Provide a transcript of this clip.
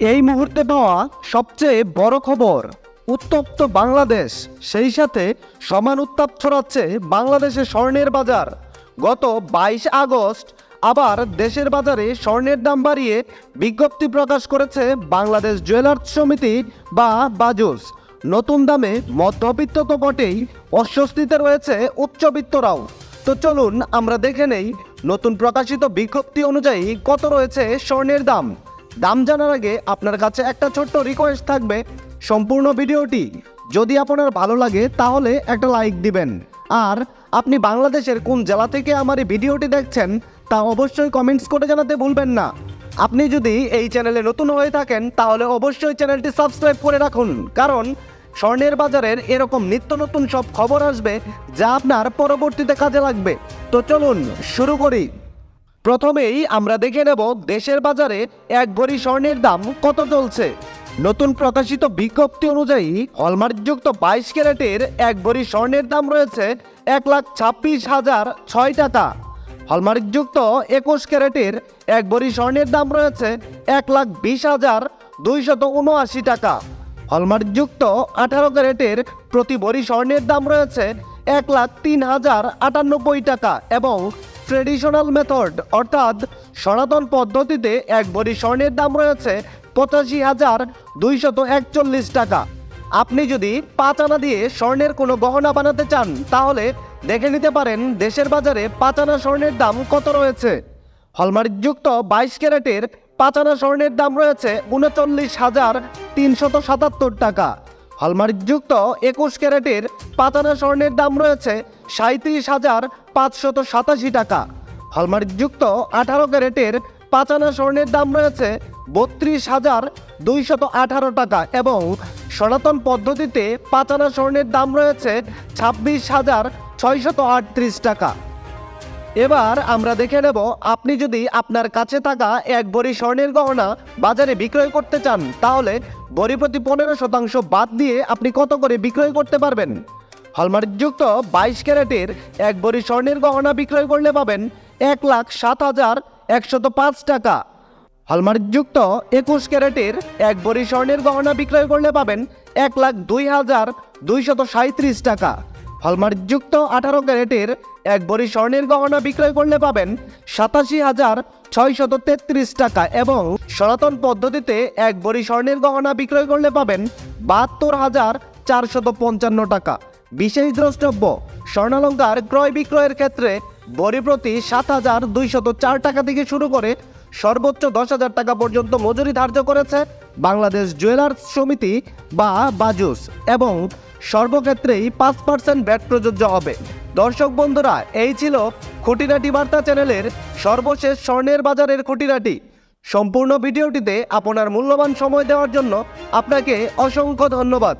এই মুহূর্তে পাওয়া সবচেয়ে বড় খবর, উত্তপ্ত বাংলাদেশ। সেই সাথে সমান উত্তাপ ছড়াচ্ছে বাংলাদেশে স্বর্ণের বাজার। গত বাইশ আগস্ট আবার দেশের বাজারে স্বর্ণের দাম বাড়িয়ে বিজ্ঞপ্তি প্রকাশ করেছে বাংলাদেশ জুয়েলার্স সমিতি বা বাজুস। নতুন দামে মধ্যবিত্ত তো বটেই, অস্বস্তিতে রয়েছে উচ্চবিত্তরাও। তো চলুন আমরা দেখে নেই নতুন প্রকাশিত বিজ্ঞপ্তি অনুযায়ী কত রয়েছে স্বর্ণের দাম। দাম জানার আগে আপনার কাছে একটা ছোট্ট রিকোয়েস্ট থাকবে সম্পূর্ণ ভিডিওটি। যদি আপনার ভালো লাগে, তাহলে একটা লাইক দিবেন। আর আপনি বাংলাদেশের কোন জেলা থেকে আমার এই ভিডিওটি দেখছেন, তা অবশ্যই কমেন্টস করে জানাতে ভুলবেন না। আপনি যদি এই চ্যানেলে নতুন হয়ে থাকেন, তাহলে অবশ্যই চ্যানেলটি সাবস্ক্রাইব করে রাখুন। কারণ স্বর্ণের বাজারের এরকম নিত্য নতুন সব খবর আসবে, যা আপনার পরবর্তীতে কাজে লাগবে। তো চলুন, শুরু করি। প্রথমেই আমরা দেখে নেব দেশের বাজারে এক ভরি স্বর্ণের দাম কত চলছে। নতুন প্রকাশিত বিজ্ঞপ্তি অনুযায়ী হলমার্কযুক্ত বাইশ ক্যারেটের এক ভরি স্বর্ণের দাম রয়েছে এক লাখ ছাব্বিশ হাজার ছয় টাকা। হলমার্কযুক্ত একুশ ক্যারেটের এক ভরি স্বর্ণের দাম রয়েছে এক লাখ বিশ হাজার দুইশত উনআশি টাকা। হলমার্কযুক্ত আঠারো ক্যারেটের প্রতি ভরি স্বর্ণের দাম রয়েছে এক লাখ তিন হাজার আটানব্বই টাকা এবং ট্রেডিশনাল মেথড, অর্থাৎ সনাতন পদ্ধতিতে এক ভরি স্বর্ণের দাম রয়েছে পঁচাশি হাজার দুইশত একচল্লিশ টাকা। আপনি যদি পাঁচ আনা দিয়ে স্বর্ণের কোনো গহনা বানাতে চান, তাহলে দেখে নিতে পারেন দেশের বাজারে পাঁচ আনা স্বর্ণের দাম কত রয়েছে। হলমার্কযুক্ত বাইশ ক্যারেটের পাঁচানা স্বর্ণের দাম রয়েছে উনচল্লিশ হাজার তিনশত সাতাত্তর টাকা। হলমার্কযুক্ত একুশ ক্যারেটের পাতানা স্বর্ণের দাম রয়েছে সাঁত্রিশ হাজার পাঁচশত সাতাশি টাকা। হলমার্কযুক্ত আঠারো ক্যারেটের পাঁচানা স্বর্ণের দাম রয়েছে বত্রিশ হাজার দুইশত আঠারো টাকা এবং সনাতন পদ্ধতিতে পাঁচানা স্বর্ণের দাম রয়েছে ছাব্বিশ হাজার ছয়শত আটত্রিশ টাকা। এবার আমরা দেখে নেব, আপনি যদি আপনার কাছে থাকা এক বড়ি স্বর্ণের গহনা বাজারে বিক্রয় করতে চান, তাহলে বড়ি প্রতি পনেরো শতাংশ বাদ দিয়ে আপনি কত করে বিক্রয় করতে পারবেন? হলমার্কযুক্ত বাইশ ক্যারেটের এক বড়ি স্বর্ণের গহনা বিক্রয় করলে পাবেন এক লাখ সাত হাজার একশত পাঁচ টাকা। হলমার্কযুক্ত একুশ ক্যারেটের এক বড়ি স্বর্ণের গহনা বিক্রয় করলে পাবেন এক লাখ দুই হাজার দুইশত সাঁত্রিশ টাকা। হলমার্কযুক্ত আঠারো ক্যারেটের এক বড়ি স্বর্ণের গহনা বিক্রয় করলে পাবেন সাতাশি হাজার ছয়শত তেত্রিশ টাকা এবং সনাতন পদ্ধতিতে এক বড়ি স্বর্ণের গহনা বিক্রয় করলে পাবেন বাহাত্তর হাজার চারশত পঞ্চান্ন টাকা। বিশেষ দ্রষ্টব্য, স্বর্ণালঙ্কার ক্রয় বিক্রয়ের ক্ষেত্রে বড়ি প্রতি সাত হাজার দুইশত চার টাকা থেকে শুরু করে সর্বোচ্চ দশ হাজার টাকা পর্যন্ত মজুরি ধার্য করেছে বাংলাদেশ জুয়েলার্স সমিতি বা বাজুস এবং সর্বক্ষেত্রেই পাঁচ পার্সেন্ট ব্যাট প্রযোজ্য হবে। দর্শক বন্ধুরা, এই ছিল খুঁটিনাটি বার্তা চ্যানেলের সর্বশেষ স্বর্ণের বাজারের খুঁটিনাটি। সম্পূর্ণ ভিডিওটিতে আপনার মূল্যবান সময় দেওয়ার জন্য আপনাকে অসংখ্য ধন্যবাদ।